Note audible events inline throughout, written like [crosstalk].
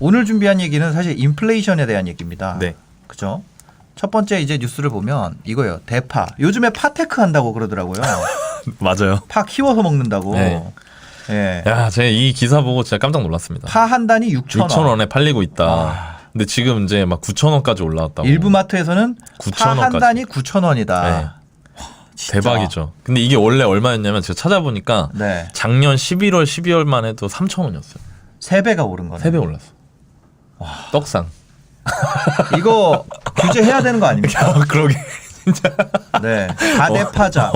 오늘 준비한 얘기는 사실 인플레이션에 대한 얘기입니다. 네. 그죠? 첫 번째 이제 뉴스를 보면 이거예요. 대파. 요즘에 파테크 한다고 그러더라고요. [laughs] 맞아요. 파 키워서 먹는다고. 네. 예. 야, 제가 이 기사 보고 진짜 깜짝 놀랐습니다. 파 한 단위 6천 원. 6천 원에 팔리고 있다. 아. 근데 지금 이제 막 9천 원까지 올라왔다고. 일부 마트에서는 9천 파 한. 단위 9천 원이다. 네. 대박이죠. 근데 이게 원래 얼마였냐면 제가 찾아보니까 네. 작년 11월, 12월만 해도 3천 원이었어요. 세 배가 오른 거네. 세배 올랐어. 떡상. [laughs] 이거 규제해야 되는 거 아닙니까? 그러게. 진짜. 네. 다대파자.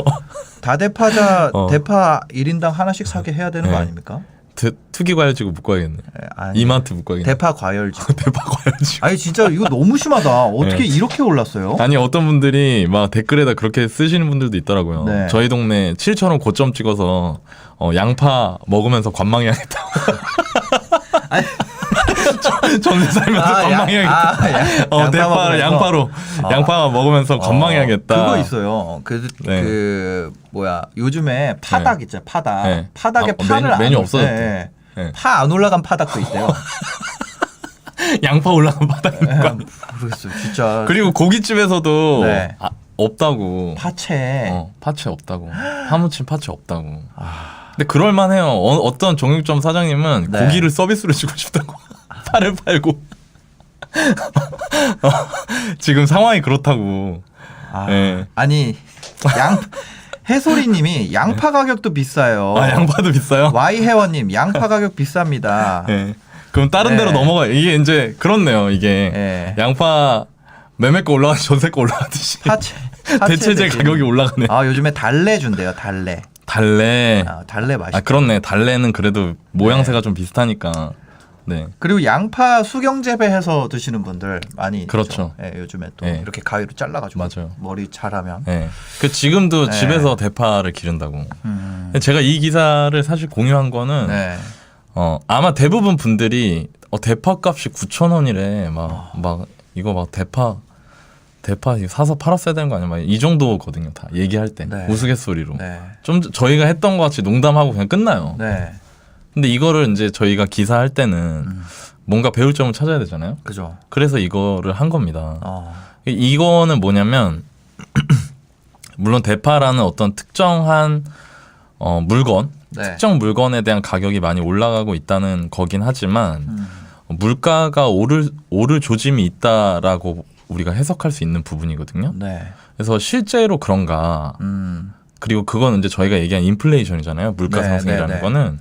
다대파자 어. 대파 1인당 하나씩 사게 해야 되는 거 네. 아닙니까? 트- 투기 과열지구 묶어야겠네. 네, 아니, 이마트 묶어야겠네. 대파 과열지. [laughs] 대파 과열지구. 아니 진짜 이거 너무 심하다. 어떻게 네. 이렇게 올랐어요? 아니 어떤 분들이 막 댓글에다 그렇게 쓰시는 분들도 있더라고요. 네. 저희 동네 7천 원 고점 찍어서 어, 양파 먹으면서 관망해야겠다. [laughs] 아니. [laughs] 전세 살면서 아, 양- 관망해야겠다. 아, 양- 어, 양파 대파 먹으면서? 양파로 아. 양파 먹으면서 관망해야겠다. 그거 있어요. 그, 네. 그 뭐야 요즘에 파닭 있잖아요. 파닭. 네. 파닭에 아, 파를 메뉴- 안 메뉴 올- 없어졌대. 네. 네. 파안 올라간 파닭도 있대요. [laughs] 양파 올라간 바닥. 모르겠어요. 진짜. 그리고 고깃집에서도 네. 아, 없다고. 파채. 어, 파채 없다고. 파무침 파채 없다고. 아, 근데 그럴만해요. 어, 떤 정육점 사장님은 네. 고기를 서비스로 주고 싶다고 파를 팔고 어, [laughs] 지금 상황이 그렇다고. 아, 네. 아니 양 해소리님이 양파 가격도 비싸요. 아 양파도 비싸요. Y 회원님 양파 가격 비쌉니다. [laughs] 예. 그럼 다른 네. 데로 넘어가요. 이게 이제 그렇네요. 이게 예. 양파 매매가 올라가 전세가 올라가듯이 [laughs] 대체재 대신. 가격이 올라가네. 아 요즘에 달래 준대요. 달래. 달래. 아, 달래 맛있. 아 그렇네. 달래는 그래도 모양새가 좀 비슷하니까. 네. 그리고 양파 수경 재배해서 드시는 분들 많이 그렇죠. 예, 요즘에 또 예. 이렇게 가위로 잘라가지고 맞아요. 머리 잘하면. 예. 그 지금도 네. 집에서 대파를 기른다고. 음. 제가 이 기사를 사실 공유한 거는 네. 어 아마 대부분 분들이 어 대파 값이 9천 원이래 막 막 이거 막 대파 대파 이거 사서 팔았어야 되는 거 아니야 막이 정도거든요 다 얘기할 때 네. 우스갯소리로 네. 좀 저희가 했던 것 같이 농담하고 그냥 끝나요 네. 근데 이거를 이제 저희가 기사할 때는 음. 뭔가 배울 점을 찾아야 되잖아요 그죠. 그래서 이거를 한 겁니다 어. 이거는 뭐냐면 [clears throat] 물론 대파라는 어떤 특정한 어 물건 네. 특정 물건에 대한 가격이 많이 올라가고 있다는 거긴 하지만 음. 물가가 오를 오를 조짐이 있다라고 우리가 해석할 수 있는 부분이거든요. 네. 그래서 실제로 그런가 음. 그리고 그거는 이제 저희가 얘기한 인플레이션이잖아요. 물가 네, 상승이라는 네, 네. 거는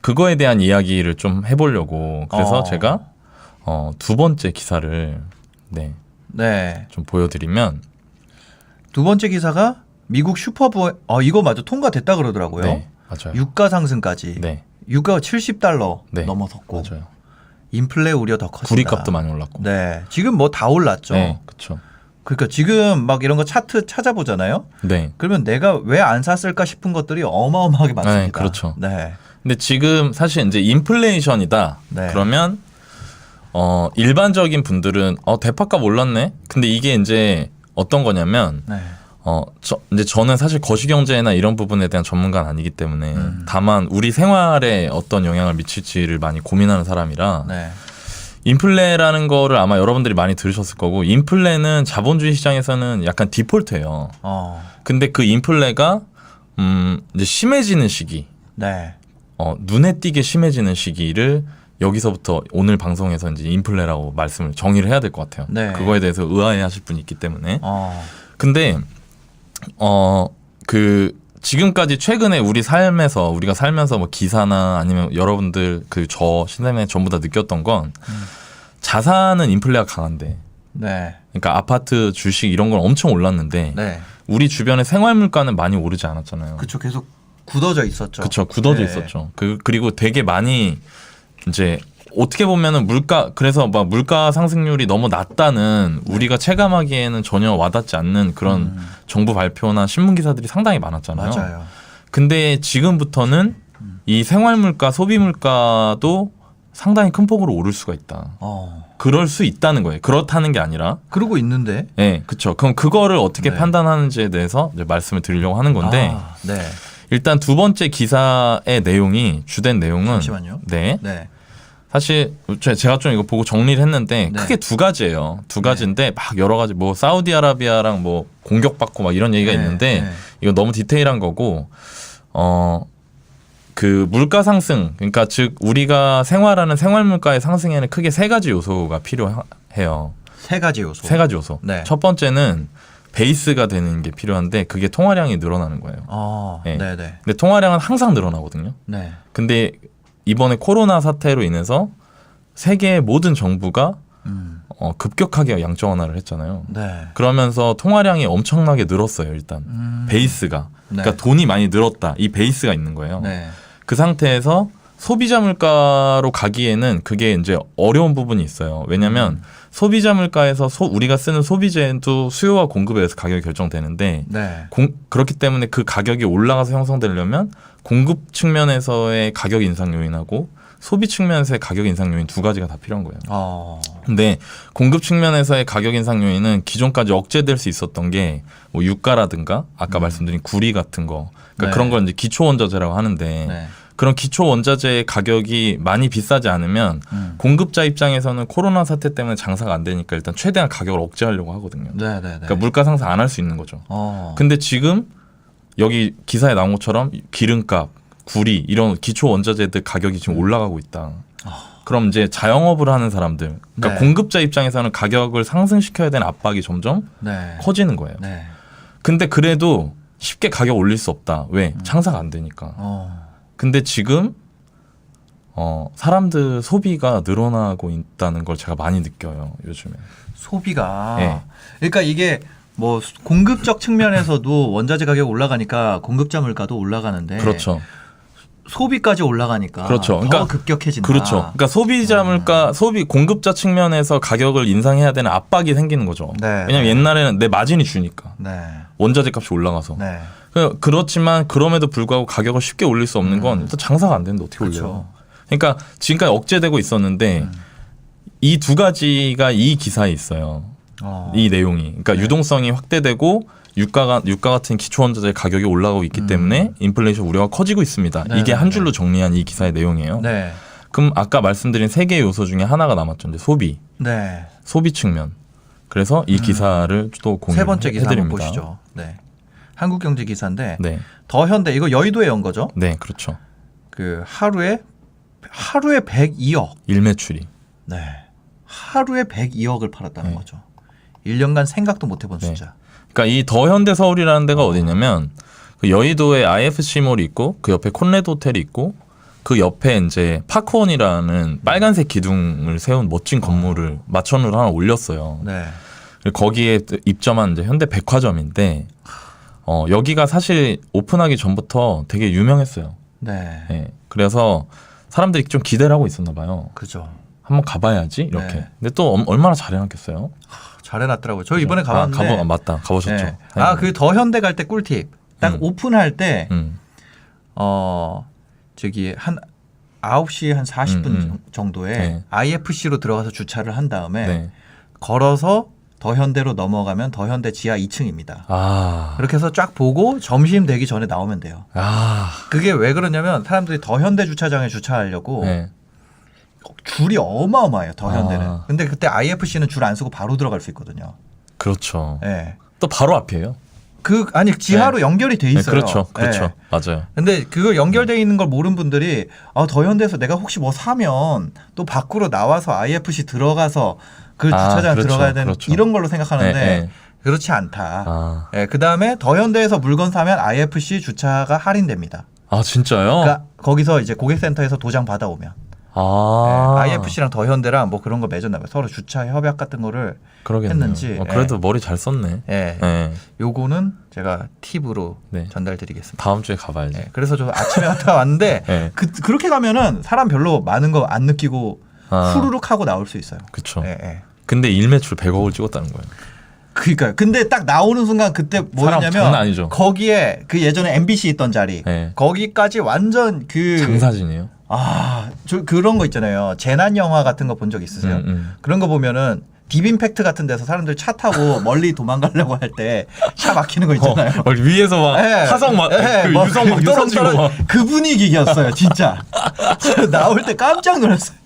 그거에 대한 이야기를 좀 해보려고 그래서 어. 제가 어, 두 번째 기사를 네, 네. 좀 보여드리면 두 번째 기사가 미국 슈퍼부 어 이거 맞아 통과됐다 그러더라고요. 네, 맞아요. 유가 상승까지. 네, 유가 70달러 네. 넘어섰고 맞아요. 인플레 우려 더 커진다. 구리값도 많이 올랐고. 네. 지금 뭐 다 올랐죠. 네, 그렇죠. 그러니까 지금 막 이런 거 차트 찾아보잖아요. 네. 그러면 내가 왜 안 샀을까 싶은 것들이 어마어마하게 많습니다. 네, 그렇죠. 네. 근데 지금 사실 이제 인플레이션이다. 네. 그러면 어 일반적인 분들은 어 대파값 올랐네. 근데 이게 이제 어떤 거냐면 네. 어 저, 이제 저는 사실 거시경제나 이런 부분에 대한 전문가는 아니기 때문에 음. 다만 우리 생활에 어떤 영향을 미칠지를 많이 고민하는 사람이라 네. 인플레라는 거를 아마 여러분들이 많이 들으셨을 거고 인플레는 자본주의 시장에서는 약간 디폴트예요. 어. 근데 그 인플레가 음 이제 심해지는 시기 네. 어, 눈에 띄게 심해지는 시기를 여기서부터 오늘 방송에서 이제 인플레라고 말씀을 정의를 해야 될 것 같아요. 네. 그거에 대해서 의아해하실 분이 있기 때문에. 어. 근데 어그 지금까지 최근에 우리 삶에서 우리가 살면서 뭐 기사나 아니면 여러분들 그 저 신생에 전부 다 느꼈던 건 음. 자산은 인플레가 강한데 네. 그러니까 아파트 주식 이런 건 엄청 올랐는데 네. 우리 주변의 생활 물가는 많이 오르지 않았잖아요. 그쵸 계속 굳어져 있었죠. 그쵸 굳어져 네. 있었죠. 그 그리고 되게 많이 이제 어떻게 보면은 물가 그래서 막 물가 상승률이 너무 낮다는 우리가 체감하기에는 전혀 와닿지 않는 그런 음. 정부 발표나 신문 기사들이 상당히 많았잖아요. 맞아요. 근데 지금부터는 이 생활 물가, 소비 물가도 상당히 큰 폭으로 오를 수가 있다. 어. 그럴 수 있다는 거예요. 그렇다는 게 아니라, 그러고 있는데. 예, 네, 그렇죠. 그럼 그거를 어떻게 네. 판단하는지에 대해서 이제 말씀을 드리려고 하는 건데, 아, 네. 일단 두 번째 기사의 내용이 주된 내용은 잠시만요. 네. 네. 사실 제- 제가 좀 이거 보고 정리를 했는데 네. 크게 두 가지예요. 두 가지인데 막 여러 가지 뭐 사우디아라비아랑 뭐 공격받고 막 이런 얘기가 네, 있는데 네. 이거 너무 디테일한 거고 어. 그 물가 상승, 그러니까 즉 우리가 생활하는 생활 물가의 상승에는 크게 세 가지 요소가 필요해요. 세 가지 요소. 세 가지 요소. 네. 첫 번째는 베이스가 되는 게 필요한데 그게 통화량이 늘어나는 거예요. 어, 네. 네, 네, 근데 통화량은 항상 늘어나거든요. 네. 근데 이번에 코로나 사태로 인해서 세계의 모든 정부가 음, 어, 급격하게 양적 완화를 했잖아요. 네. 그러면서 통화량이 엄청나게 늘었어요. 일단 음, 베이스가 네. 그러니까 돈이 많이 늘었다. 이 베이스가 있는 거예요. 네. 그 상태에서 소비자 물가로 가기에는 그게 이제 어려운 부분이 있어요. 왜냐하면 음. 소비자 물가에서 소, 우리가 쓰는 소비재도 수요와 공급에 의해서 가격이 결정되는데 네. 공, 그렇기 때문에 그 가격이 올라가서 형성되려면 공급 측면에서의 가격 인상 요인하고 소비 측면에서의 가격 인상 요인 두 가지가 다 필요한 거예요. 어, 근데 공급 측면에서의 가격 인상 요인은 기존까지 억제될 수 있었던 게 뭐 유가라든가 아까 말씀드린 구리 같은 거 그러니까 음. 네. 그런 걸 이제 기초 원자재라고 하는데 네. 그런 기초 원자재의 가격이 많이 비싸지 않으면 음. 공급자 입장에서는 코로나 사태 때문에 장사가 안 되니까 일단 최대한 가격을 억제하려고 하거든요. 네, 네, 네. 그러니까 물가 상승 안 할 수 있는 거죠. 어, 근데 지금 여기 기사에 나온 것처럼 기름값, 구리 이런 기초 원자재들 가격이 지금 올라가고 있다. 그럼 이제 자영업을 하는 사람들, 그러니까 아. 네. 공급자 입장에서는 가격을 상승시켜야 되는 압박이 점점 네. 커지는 거예요. 네. 근데 그래도 쉽게 가격 올릴 수 없다. 왜? 음. 장사가 안 되니까. 어, 근데 지금 어 사람들 소비가 늘어나고 있다는 걸 제가 많이 느껴요 요즘에. 소비가. 네. 그러니까 이게 뭐 공급적 측면에서도 원자재 가격 올라가니까 공급자 물가도 올라가는데 그렇죠. 소비까지 올라가니까 그렇죠. 더 그러니까 급격해진다. 그렇죠. 그러니까 소비자 물가, 소비 공급자 측면에서 가격을 인상해야 되는 압박이 생기는 거죠. 네, 왜냐면 네. 옛날에는 내 마진이 주니까 네. 원자재 값이 올라가서. 네. 그- 그렇지만 그럼에도 불구하고 가격을 쉽게 올릴 수 없는 건 일단 장사가 안 되는데 어떻게 음. 그렇죠. 올려요? 그러니까 지금까지 억제되고 있었는데 음. 이두 가지가 이 기사에 있어요. 어. 이 내용이. 그러니까 네. 유동성이 확대되고 유가가 유가 같은 기초 원자재 가격이 올라가고 있기 음. 때문에 인플레이션 우려가 커지고 있습니다. 네, 이게 네, 한 줄로 네. 정리한 이 기사의 내용이에요. 네. 그럼 아까 말씀드린 세 개의 요소 중에 하나가 남았죠. 이제 소비, 네. 소비 측면. 그래서 이 기사를 또 공유 음. 세 번째 기사 한번 해드립니다. 보시죠. 네. 한국경제 기사인데 네, 더 현대 이거 여의도에 온 거죠. 네, 그렇죠. 그 하루에 하루에 102억. 일매출이. 네. 하루에 102억을 팔았다는 네. 거죠. 1년간 생각도 못 해본 네. 숫자. 그러니까 이 더 현대 서울이라는 데가 어디냐면 그 여의도에 IFC몰이 있고 그 옆에 콘레드 호텔이 있고 그 옆에 이제 파크원이라는 빨간색 기둥을 세운 멋진 건물을 마천으로 하나 올렸어요. 네. 거기에 입점한 이제 현대 백화점인데 어, 여기가 사실 오픈하기 전부터 되게 유명했어요. 네. 예. 그래서 사람들이 좀 기대를 하고 있었나 봐요. 그죠. 한번 가봐야지 이렇게. 네. 근데 또 얼- 얼마나 잘해놨겠어요. 잘 해놨더라고요. 저 이번에 가봤는데. 아, 가보, 아, 맞다. 가보셨죠. 네. 아, 그 더 현대 갈 때 꿀팁. 딱 음. 오픈할 때, 음. 어, 저기 한 9시 한 40분 음, 음. 정도에 네. IFC로 들어가서 주차를 한 다음에 네. 걸어서 더 현대로 넘어가면 더 현대 지하 2층입니다. 아. 그렇게 해서 쫙 보고 점심 되기 전에 나오면 돼요. 아. 그게 왜 그러냐면 사람들이 더 현대 주차장에 주차하려고 네. 줄이 어마어마해요. 더 현대는. 아. 근데 그때 IFC는 줄 안 쓰고 바로 들어갈 수 있거든요. 그렇죠. 예. 또 바로 앞이에요. 그 아니 지하로 연결이 돼 네, 있어요. 그렇죠. 그렇죠. 예. 맞아요. 근데 그거 연결돼 있는 걸 모르는 분들이 아, 더 현대에서 내가 혹시 뭐 사면 또 밖으로 나와서 IFC 들어가서 그 아, 주차장 그렇죠. 들어가야 되는 그렇죠. 이런 걸로 생각하는데 네, 네. 그렇지 않다. 아. 예, 그다음에 더 현대에서 물건 사면 IFC 주차가 할인됩니다. 아, 진짜요? 그러니까 거기서 이제 고객센터에서 도장 받아오면 아. 예, IFC랑 더 현대랑 뭐 그런 거 맺었나 봐요. 서로 주차 협약 같은 거를 그러겠네요. 했는지, 어, 그래도 머리 잘 썼네. 예. 네. 요거는 제가 팁으로 네. 전달드리겠습니다. 다음 주에 가봐야지. 예, 그래서 저 아침에 [laughs] 갔다 왔는데 네. 그, 그렇게 가면은 사람 별로 많은 거 안 느끼고 아. 후루룩 하고 나올 수 있어요. 그쵸. 예, 예. 근데 일매출 100억을 찍었다는 거예요. 그니까요. 근데 딱 나오는 순간 그때 뭐였냐면. 거기에 그 예전에 MBC 있던 자리 네. 거기까지 완전 그 장사진이에요. 아, 저 그런 거 있잖아요. 재난 영화 같은 거 본 적 있으세요? 음, 음. 그런 거 보면은 디빔팩트 같은 데서 사람들 차 타고 [laughs] 멀리 도망가려고 할 때 차 막히는 거 있잖아요. 어, 위에서 막 예. 화성 막 예, 그 막 유성 막 떨어지고 떨어- 막. 그 분위기였어요, 진짜. 저 [laughs] 나올 때 깜짝 놀랐어요.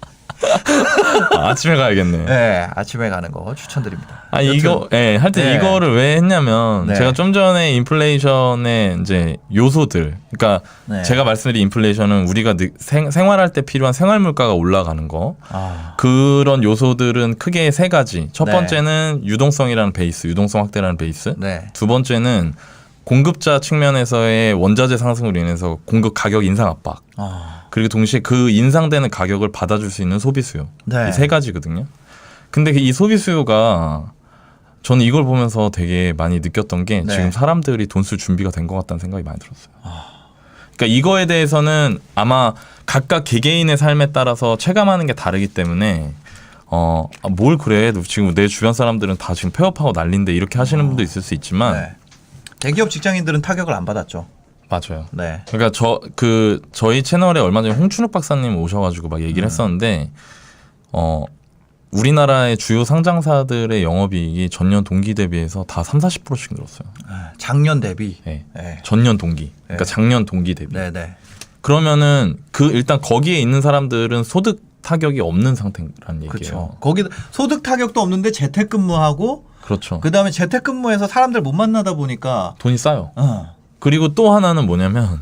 아, 아침에 가야겠네. 네, 아침에 가는 거 추천드립니다. 아 이거 예, 하여튼 네. 이거를 왜 했냐면 네. 제가 좀 전에 인플레이션의 이제 요소들 그러니까 네. 제가 말씀드린 인플레이션은 우리가 느- 생, 생활할 때 필요한 생활 물가가 올라가는 거 아, 그런 요소들은 크게 세 가지. 첫 네. 번째는 유동성이라는 베이스, 유동성 확대라는 베이스. 네. 두 번째는 공급자 측면에서의 원자재 상승으로 인해서 공급 가격 인상 압박. 아, 그리고 동시에 그 인상되는 가격을 받아줄 수 있는 소비 수요. 네. 이세 가지거든요. 근데 이 소비 수요가 저는 이걸 보면서 되게 많이 느꼈던 게 네. 지금 사람들이 돈 쓸 준비가 된 것 같다는 생각이 많이 들었어요. 그러니까 이거에 대해서는 아마 각각 개개인의 삶에 따라서 체감하는 게 다르기 때문에 어, 아, 뭘 그래? 지금 내 주변 사람들은 다 지금 폐업하고 난린데 이렇게 하시는 분도 있을 수 있지만 네. 대기업 직장인들은 타격을 안 받았죠. 맞아요. 네. 그러니까 저 그 저희 채널에 얼마 전에 홍춘욱 박사님 오셔가지고 막 얘기를 했었는데 어 우리나라의 주요 상장사들의 영업이익이 전년 동기 대비해서 다 3, 40%씩 늘었어요. 아, 작년 대비. 예. 네. 전년 동기. 그러니까 네. 작년 동기 대비. 네, 네. 그러면은 그 일단 거기에 있는 사람들은 소득 타격이 없는 상태라는 얘기예요. 그렇죠. 거기 소득 타격도 없는데 재택근무하고 그렇죠. 그다음에 재택근무해서 사람들 못 만나다 보니까 돈이 싸요. 어. 그리고 또 하나는 뭐냐면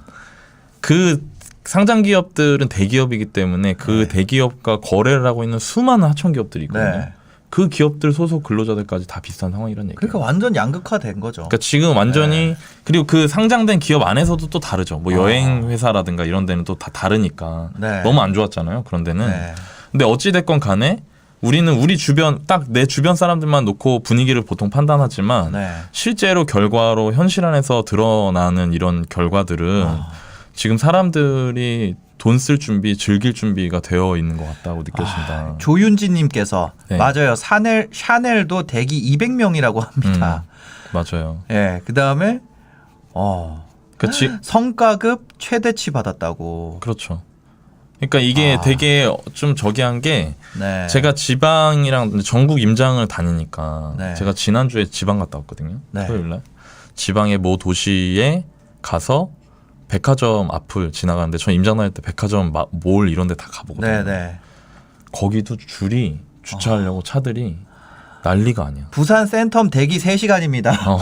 그 상장 기업들은 대기업이기 때문에 그 네. 대기업과 거래를 하고 있는 수많은 하청 기업들이 있거든요. 네. 그 기업들 소속 근로자들까지 다 비슷한 상황이라는 얘기예요. 그러니까 완전 양극화된 거죠. 그러니까 지금 완전히 그리고 그 상장된 기업 안에서도 또 다르죠. 뭐 아. 여행 회사라든가 이런 데는 또 다 다르니까 네. 너무 안 좋았잖아요. 그런 데는. 네. 근데 어찌 됐건 간에 우리는 우리 주변 딱 내 주변 사람들만 놓고 분위기를 보통 판단하지만 네. 실제로 결과로 현실 안에서 드러나는 이런 결과들은 아. 지금 사람들이 돈 쓸 준비, 즐길 준비가 되어 있는 것 같다고 느껴진다. 아, 조윤지님께서 네. 맞아요. 샤넬 샤넬도 대기 200명이라고 합니다. 맞아요. 예, 그 다음에 어 그치? 성과급 최대치 받았다고. 그렇죠. 그러니까 이게 아. 되게 좀 저기 한 게 네. 제가 지방이랑 전국 임장을 다니니까 네. 제가 지난주에 지방 갔다 왔거든요. 네. 토요일 날. 지방의 모 도시에 가서 백화점 앞을 지나가는데 저 임장 다닐 때 백화점 마- 몰 이런 데 다 가보거든요. 네, 네. 거기도 줄이 주차하려고 차들이 난리가 아니야. 부산 센텀 대기 3시간입니다. 어.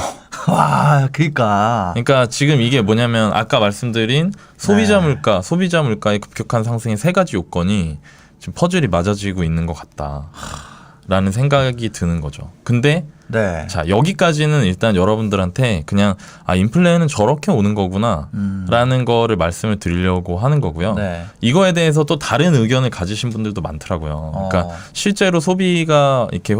[laughs] 와, 그러니까. 그러니까 지금 이게 뭐냐면 아까 말씀드린 소비자 네. 물가, 소비자 물가의 급격한 상승의 세 가지 요건이 지금 퍼즐이 맞아지고 있는 것 같다라는 생각이 드는 거죠. 근데 네. 자 여기까지는 일단 여러분들한테 그냥 아 인플레는 저렇게 오는 거구나라는 음. 거를 말씀을 드리려고 하는 거고요. 네. 이거에 대해서 또 다른 의견을 가지신 분들도 많더라고요. 그러니까 어. 실제로 소비가 이렇게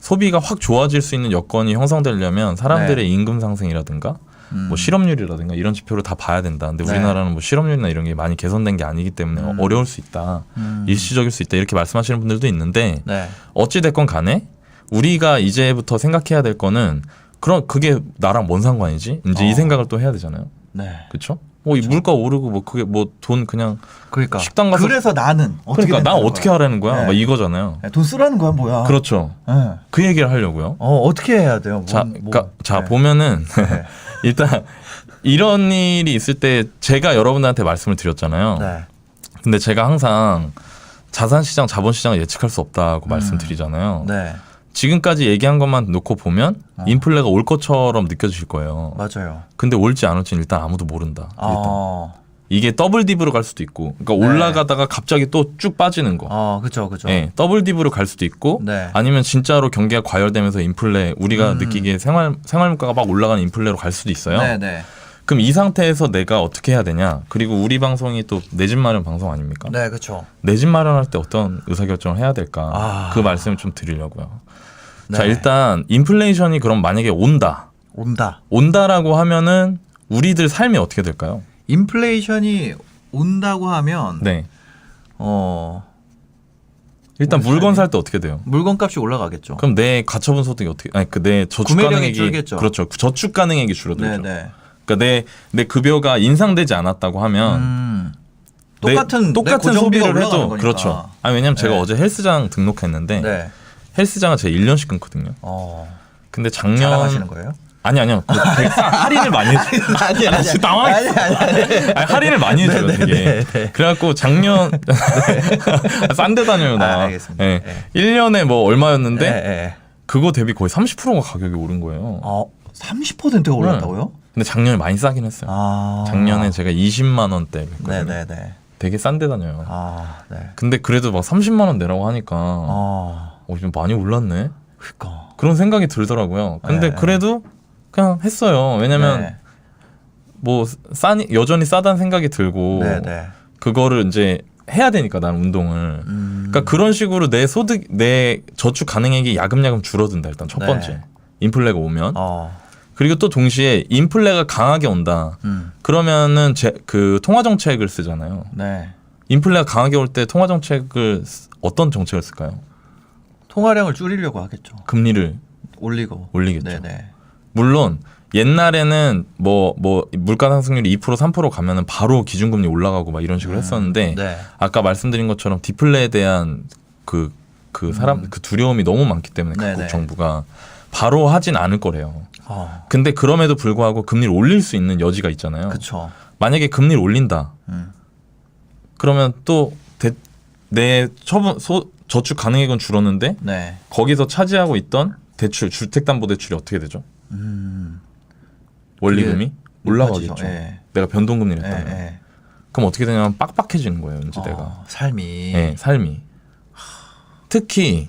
소비가 확 좋아질 수 있는 여건이 형성되려면 사람들의 임금 상승이라든가 네. 음. 뭐 실업률이라든가 이런 지표를 다 봐야 된다. 근데 네. 우리나라는 뭐 실업률이나 이런 게 많이 개선된 게 아니기 때문에 음. 어려울 수 있다. 음. 일시적일 수 있다. 이렇게 말씀하시는 분들도 있는데 네. 어찌 됐건 간에 우리가 이제부터 생각해야 될 거는 그럼 그게 나랑 뭔 상관이지? 이제 어. 이 생각을 또 해야 되잖아요. 네. 그렇죠? 뭐 이 물가 오르고 뭐 그게 뭐 돈 그냥 그러니까. 식당 가서- 그래서 나는 어떻게 그러니까 나 된다는 어떻게 거야? 하라는 거야? 네. 막 이거잖아요. 네, 돈 쓰라는 거야, 뭐야? 그렇죠. 네. 그 얘기를 하려고요. 어, 어떻게 해야 돼요? 자, 뭔- 뭐. 그러니까 자 네. 보면은 [laughs] 네. 일단 이런 일이 있을 때 제가 여러분들한테 말씀을 드렸잖아요. 네. 근데 제가 항상 자산 시장, 자본 시장을 예측할 수 없다고 음. 말씀드리잖아요. 네. 지금까지 얘기한 것만 놓고 보면 어. 인플레가 올 것처럼 느껴질 거예요. 맞아요. 근데 올지 안 올지는 일단 아무도 모른다. 일단. 어. 이게 더블 딥으로 갈 수도 있고, 그러니까 네. 올라가다가 갑자기 또 쭉 빠지는 거. 어, 그죠, 그죠. 예, 더블 딥으로 갈 수도 있고, 네. 아니면 진짜로 경기가 과열되면서 인플레 우리가 음. 느끼기에 생활 생활 물가가 막 올라가는 인플레로 갈 수도 있어요. 네, 네. 그럼 이 상태에서 내가 어떻게 해야 되냐? 그리고 우리 방송이 또 내 집 마련 방송 아닙니까? 네, 그렇죠. 내 집 마련할 때 어떤 의사결정을 해야 될까? 아. 그 말씀을 좀 드리려고요. 자, 네. 일단 인플레이션이 그럼 만약에 온다. 온다. 온다라고 하면은 우리들 삶이 어떻게 될까요? 인플레이션이 온다고 하면 네. 어, 일단 우리 물건 삶이- 살 때 어떻게 돼요? 물건값이 올라가겠죠. 그럼 내 가처분 소득이 어떻게 아니 그 내 저축 구매력이 가능액이 줄겠죠. 그렇죠. 저축 가능액이 네, 줄어들죠. 네. 그러니까 내 내 급여가 인상되지 않았다고 하면 음. 내- 똑같은 내 똑같은 고정비가 소비를 올라가는 해도 거니까. 그렇죠. 아 왜냐면 제가 네. 어제 헬스장 등록했는데 네. 헬스장은 제가 1년씩 끊거든요. 어. 근데 작년 자랑하시는 거예요? 아니 아니요. 그 [laughs] 되게 할인을 많이 해줘. 아니 나 지금 당황했어. 아니 아니 아니. 아니, 할인을 많이 해줘요 되게. 그래갖고 작년 [laughs] [laughs] 싼데 다녀요 나. 아, 알겠습니다. 예. 네. 1년에 뭐 얼마였는데 예, 예. 그거 대비 거의 30%가 가격이 오른 거예요. 어, 30%가 올랐다고요? 근데 작년에 많이 싸긴 했어요. 아. 작년에 제가 20만 원대 했거든요. 네네 네. 되게 싼데 다녀요. 아, 네. 근데 그래도 막 30만 원 내라고 하니까 아, 어, 좀 많이 올랐네. 그니까. 그런 생각이 들더라고요. 근데 네. 그래도 그냥 했어요. 왜냐면 네. 뭐 싸니 여전히 싸다는 생각이 들고 네 네. 그거를 이제 해야 되니까 나는 운동을. 음. 그러니까 그런 식으로 내 소득 내 저축 가능액이 야금야금 줄어든다 일단 첫 네. 번째 인플레가 오면 어. 그리고 또 동시에 인플레가 강하게 온다. 음. 그러면은 제, 그 통화 정책을 쓰잖아요. 네. 인플레가 강하게 올 때 통화 정책을 쓰- 어떤 정책을 쓸까요? 통화량을 줄이려고 하겠죠. 금리를 올리고. 올리겠죠. 네네. 물론 옛날에는 뭐 뭐 물가 상승률이 2% 3% 가면은 바로 기준금리 올라가고 막 이런 식으로 했었는데 네. 아까 말씀드린 것처럼 디플레에 대한 그 그 사람 그 두려움이 너무 많기 때문에 각국 음. 네네. 정부가 바로 하진 않을 거래요. 어. 근데 그럼에도 불구하고 금리를 올릴 수 있는 여지가 있잖아요. 그쵸. 만약에 금리를 올린다. 음. 그러면 또 내 처분 소, 저축 가능액은 줄었는데 네. 거기서 차지하고 있던 대출 주택담보대출이 어떻게 되죠? 음. 원리금이 올라가겠죠. 예. 내가 변동금리를 예, 했다면 예. 그럼 어떻게 되냐면 빡빡해지는 거예요, 이제 어, 내가. 삶이. 예, 삶이. 특히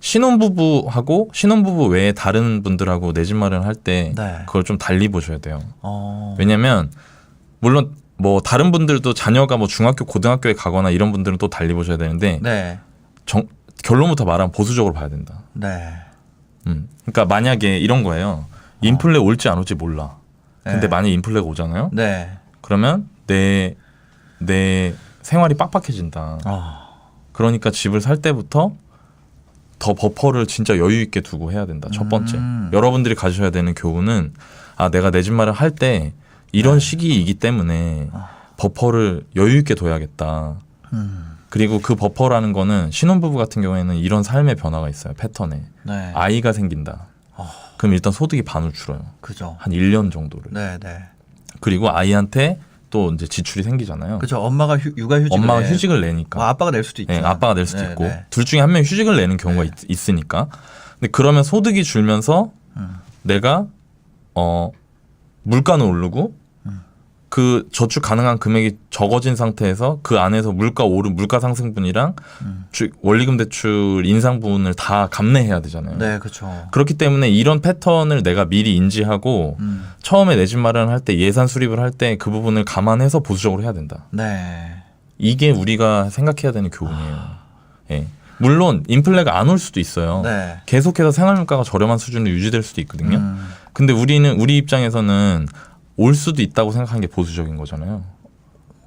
신혼부부하고 신혼부부 외에 다른 분들하고 내 집 마련할 때 네. 그걸 좀 달리 보셔야 돼요. 어. 왜냐면 물론 뭐 다른 분들도 자녀가 뭐 중학교 고등학교에 가거나 이런 분들은 또 달리 보셔야 되는데 네. 정, 결론부터 말하면 보수적으로 봐야 된다. 네. 음. 그러니까 만약에 이런 거예요. 인플레 올지 안 올지 몰라. 근데 네. 만약 에 인플레가 오잖아요. 네. 그러면 내 내 생활이 빡빡해진다. 어. 그러니까 집을 살 때부터 더 버퍼를 진짜 여유 있게 두고 해야 된다. 첫 번째. 음. 여러분들이 가셔야 되는 교훈은 아 내가 내 집 마련 할때 이런 네. 시기이기 때문에 아. 버퍼를 여유 있게 둬야겠다. 음. 그리고 그 버퍼라는 거는 신혼부부 같은 경우에는 이런 삶의 변화가 있어요. 패턴에. 네. 아이가 생긴다. 어. 그럼 일단 소득이 반으로 줄어요. 그죠. 한 1년 정도를. 네, 네. 그리고 아이한테 또 이제 지출이 생기잖아요. 그죠. 엄마가 휴, 육아휴직을 엄마가 내- 휴직을 내니까. 뭐 아빠가 낼 수도 있죠. 네, 아빠가 낼 수도 네, 있고 네. 둘 중에 한 명이 휴직을 내는 경우가 네. 있, 으니까 근데 그러면 소득이 줄면서 음. 내가 어 물가는 오르고 음. 그 저축 가능한 금액이 적어진 상태에서 그 안에서 물가 오른 물가 상승분이랑 음. 주- 원리금 대출 인상분을 다 감내해야 되잖아요. 네, 그렇죠. 그렇기 때문에 이런 패턴을 내가 미리 인지하고 음. 처음에 내 집 마련을 할때 예산 수립을 할 때 그 부분을 감안해서 보수적으로 해야 된다. 네. 이게 우리가 생각해야 되는 교훈이에요. 예. 물론 인플레가 안 올 수도 있어요. 네. 계속해서 생활물가가 저렴한 수준으로 유지될 수도 있거든요. 음. 근데 우리는 우리 입장에서는 올 수도 있다고 생각하는 게 보수적인 거잖아요.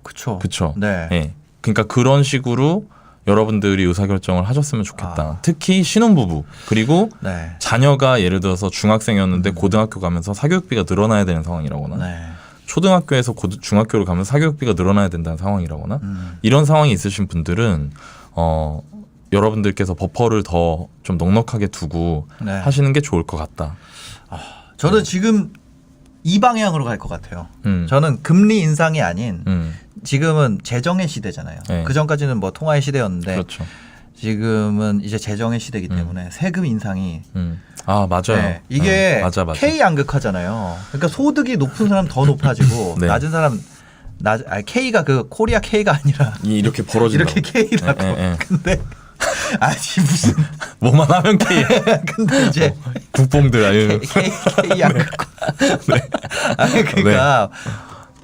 그쵸. 그렇죠. 네. 예. 그러니까 그런 식으로 여러분들이 의사결정을 하셨으면 좋겠다. 아. 특히 신혼부부 그리고 네. 자녀가 예를 들어서 중학생이었는데 고등학교 가면서 사교육비가 늘어나야 되는 상황이라거나 네. 초등학교에서 고, 중학교를 가면 사교육비가 늘어나야 된다는 상황이라거나 음. 이런 상황이 있으신 분들은 어 여러분들께서 버퍼를 더 좀 넉넉하게 두고 네. 하시는 게 좋을 것 같다. 저는 지금 이 방향으로 갈 것 같아요. 음. 저는 금리 인상이 아닌 음. 지금은 재정의 시대잖아요. 네. 그 전까지는 뭐 통화의 시대였는데 그렇죠. 지금은 이제 재정의 시대이기 음. 때문에 세금 인상이 음. 아 맞아요. 네, 이게 어, 맞아 맞아. K 양극화잖아요. 그러니까 소득이 높은 사람 더 높아지고 [laughs] 네. 낮은 사람 낮 아니 K가 그 코리아 K가 아니라 이- 이렇게 벌어진다. 이렇게 K라고. 예, 예, 예. 근데 [laughs] 아니 무슨 뭐만 하면 K. [laughs] 근데 이제 국뽕들 아유. K, K [laughs] 양극화. 아니 그러니까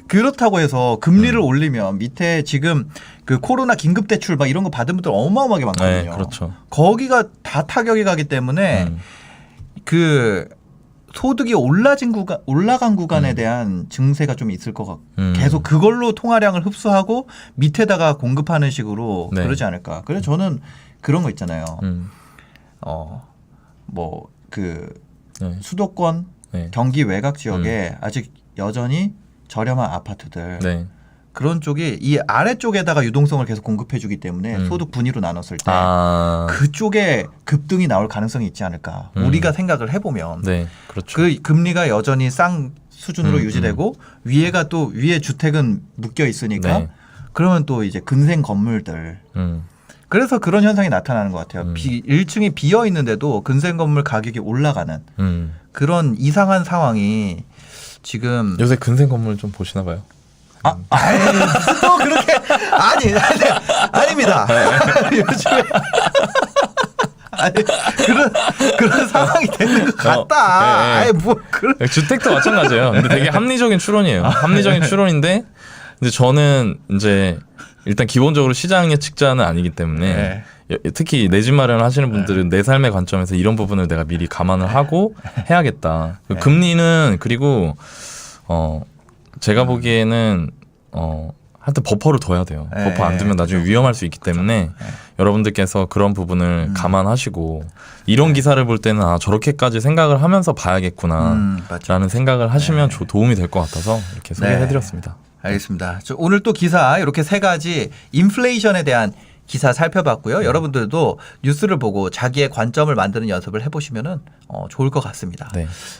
그렇다고 해서 금리를 음. 올리면 밑에 지금 그 코로나 긴급 대출 막 이런 거 받은 분들 어마어마하게 많거든요. 네, 그렇죠. 거기가 다 타격이 가기 때문에 음. 그 소득이 올라진 구간 올라간 구간에 대한 증세가 좀 있을 것 같고 음. 계속 그걸로 통화량을 흡수하고 밑에다가 공급하는 식으로 네. 그러지 않을까. 그래서 저는 그런 거 있잖아요. 음. 어뭐 그 네. 수도권 네. 경기 외곽 지역에 아직 여전히 저렴한 아파트들 네. 그런 쪽이 이 아래쪽에다가 유동성을 계속 공급해주기 때문에 음. 소득 분위로 나눴을 때 아. 그쪽에 급등이 나올 가능성이 있지 않을까. 음. 우리가 생각을 해보면 네. 그렇죠. 그 금리가 여전히 쌍 수준으로 음, 유지되고 위에가 또 위에 주택은 묶여 있으니까 네. 그러면 또 이제 근생 건물들 음. 그래서 그런 현상이 나타나는 것 같아요. 음. 비, 1층이 비어 있는데도 근생 건물 가격이 올라가는 음. 그런 이상한 상황이 지금 요새 근생 건물 좀 보시나 봐요. 아, 아이, 또 그렇게 아니, 아니 아닙니다. [laughs] 요즘에 아니 그런 그런 상황이 되는 것 같다. 어, 예, 예. 아이 뭐 그런 네, 주택도 마찬가지예요. 근데 되게 합리적인 추론이에요. 합리적인 추론인데 이제 저는 이제 일단 기본적으로 시장 예측자는 아니기 때문에 네. 여- 특히 내 집 마련을 하시는 분들은 내 삶의 관점에서 이런 부분을 내가 미리 감안을 하고 해야겠다. 그 네. 금리는 그리고 어 제가 보기에는 어 하여튼 버퍼를 둬야 돼요. 네, 버퍼 안 두면 나중에 위험할 수 있기 때문에 네. 여러분들께서 그런 부분을 음. 감안하시고 이런 기사를 볼 때는 아 저렇게까지 생각을 하면서 봐야겠구나. 음. 라는 생각을 하시면 네. 조- 도움이 될 것 같아서 이렇게 소개해드렸습니다. 알겠습니다. 저 오늘 또 기사 이렇게 세 가지 인플레이션에 대한 기사 살펴봤고요. 여러분들도 뉴스를 보고 자기의 관점을 만드는 연습을 해보시면은 어, 좋을 것 같습니다. 네.